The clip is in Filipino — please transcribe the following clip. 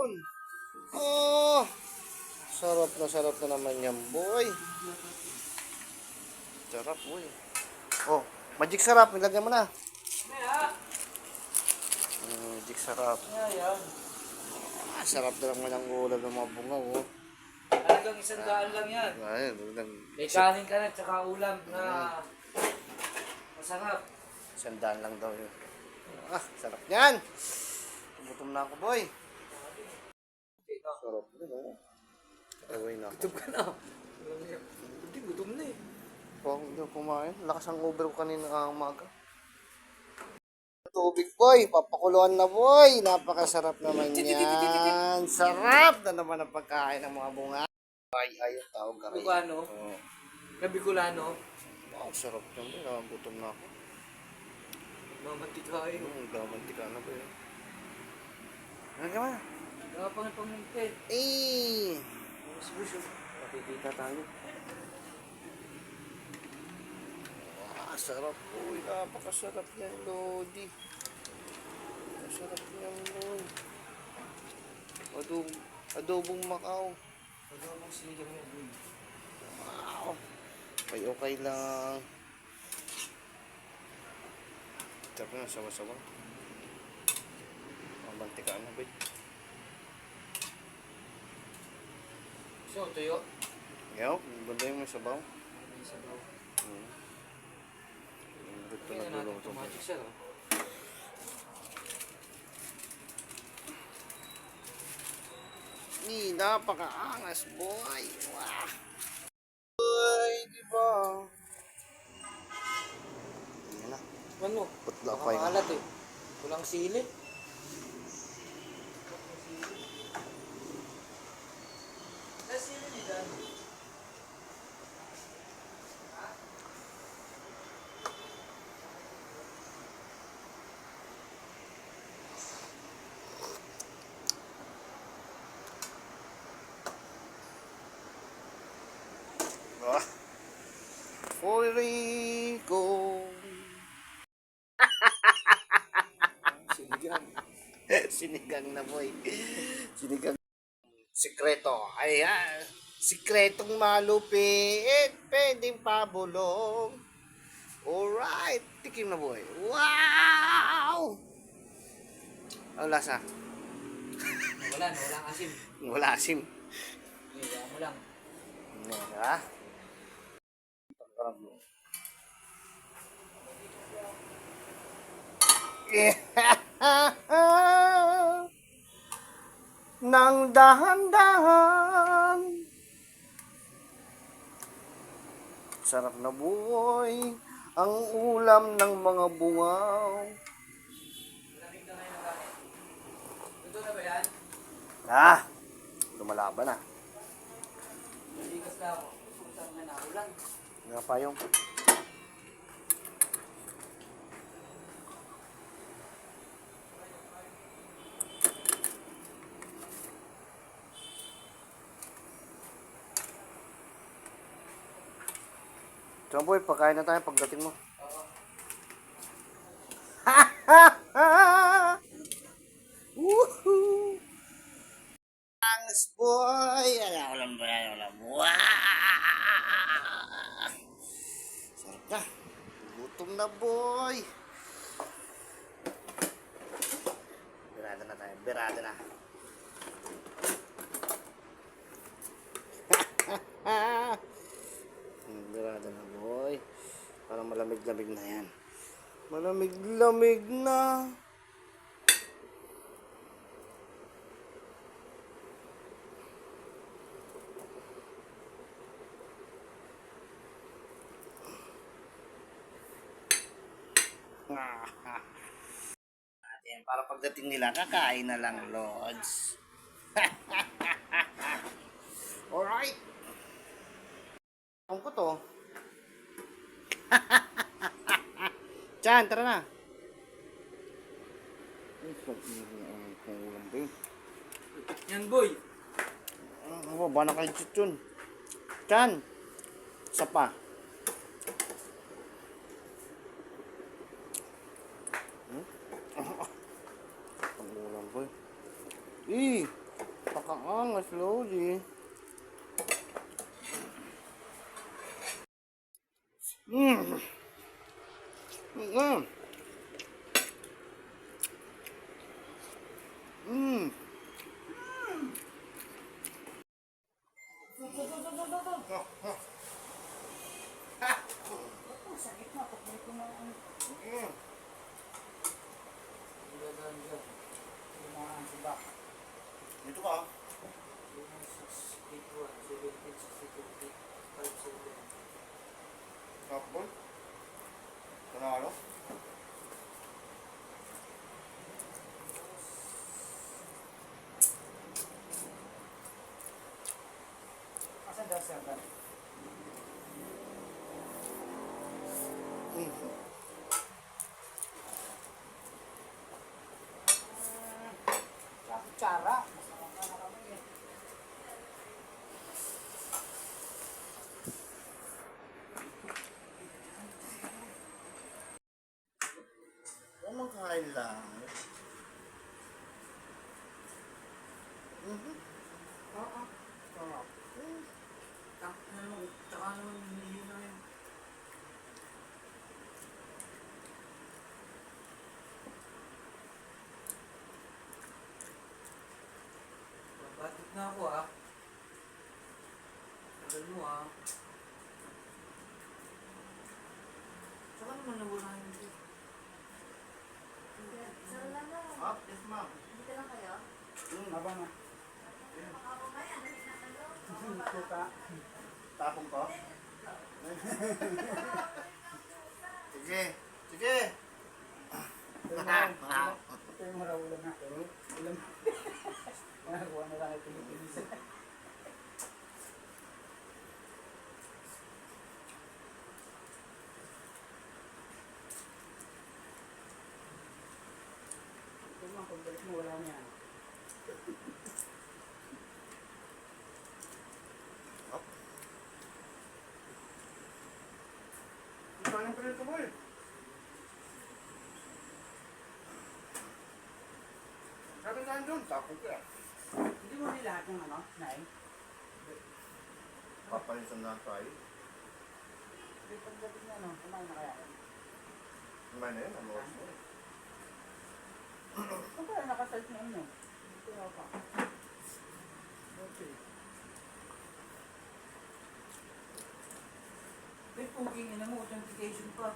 Oh, sarap na sarap na naman yan, boy. Sarap, boy. Oh, magic sarap. Nilagyan mo na. Mm, magic sarap. Ah, sarap na naman ang ulam ng mga bunga, oh. Talagang isang daan lang yan. Ayun, talagang May kanin ka na, tsaka ulam na masarap. sandaan lang daw yun. Ah, sarap yan. Gutom na ako, boy. Sarap din, oh. Away na ako. Gutom ka na. Hindi, gutom na eh. Pang hindi kumain. Lakas ang over ko kanina ang umaga. Tubig boy, papakuluan na boy. Napakasarap naman yan. Sarap na naman ang pagkain ng mga bunga. Ay, ayaw tawag ka rin. Bugano, Oo. Nabicolano, Wow, sarap yan. boy. Nakagutom na ako. mamantika eh. Hmm, gamantika na ba yun? Ano ka ba? Nakapangan pangintin. Eh! Mas gusto. Makikita tayo. Ah, sarap boy. Napakasarap yan, Lodi. Masarap yan, boy. Adob adobong Macau. Ano mong sinigang mo? boy? Wow. Okay, okay lang. Sarap na, sawa-sawa. Mamantika na ba? So, tuyo. Yaw, ganda yung may sabaw. May sabaw. Hmm. Ganda Kaya na natin ito magic sir. oh. Ni, napakaangas, boy. Wow. Boy, di ba? Yan na. Ano? Putla pa yun. maalat eh. Kulang sili. Ah. Puerto Rico. Sinigang. Sinigang na boy. Sinigang. Sikreto. Ayan. Sikretong malupit. Pwedeng pabulong. Alright. Tikim na boy. Wow! Ang lasa. Wala, no, wala asim. Wala asim. Kaya mo lang. Yan, ha? Parang. Nang dahan-dahan Sarap na buhay Ang ulam ng mga bungaw Ito na ba yan? Ah, lumalaban na Ligas na ako. Puntang na ulan. Nga pa yung Jamboy, pagkain na tayo pagdating mo. Woohoo! Angas boy! Ulam ba yan? Ulam. Wow! Sarap na. Gutom na boy! Berada na tayo. Berada na. Hmm, Berada na boy. Parang malamig-lamig na yan. Malamig-lamig na. Natin para pagdating nila kakain na lang Lods. Alright. Ang ko to. Chan, tara na. Yan boy. Ano ba, ba na kayo? Chan, isa pa. Hmm? Eh, Napakaangas, Lodi. Mmm. Mmm. Mmm. Mm. Dito ka. Tapos. Panalo. Sir? Mm. Sa kutsara. Lang. Mhm. Oo. Oo. Tak, ano, tsaka naman hindi na yun. Batik na ako ah. Tagal mo ah. Saka naman nawala yun dito. Saan lang mo? Ah, yes ma'am. Dito lang kayo? Mm. Aba na. Na kayo. Suka. Tapong ko? Sige. Sige. Ito yung marawulan na. Ulam. Nakakuha na lang ito yung pinisa. Ito mga pagbalik mo, wala niya. Ito yung pinito mo eh. Doon, tapong ko yan. Hindi mo ni lahat ng ano, nai? Papalitan na tayo. Hindi pagdating na ano, kumain na kaya. Kumain na yun, oras mo. Ito pala nakasalt na ano. Ito ako pa. Okay. May puking ina mo, authentication pa.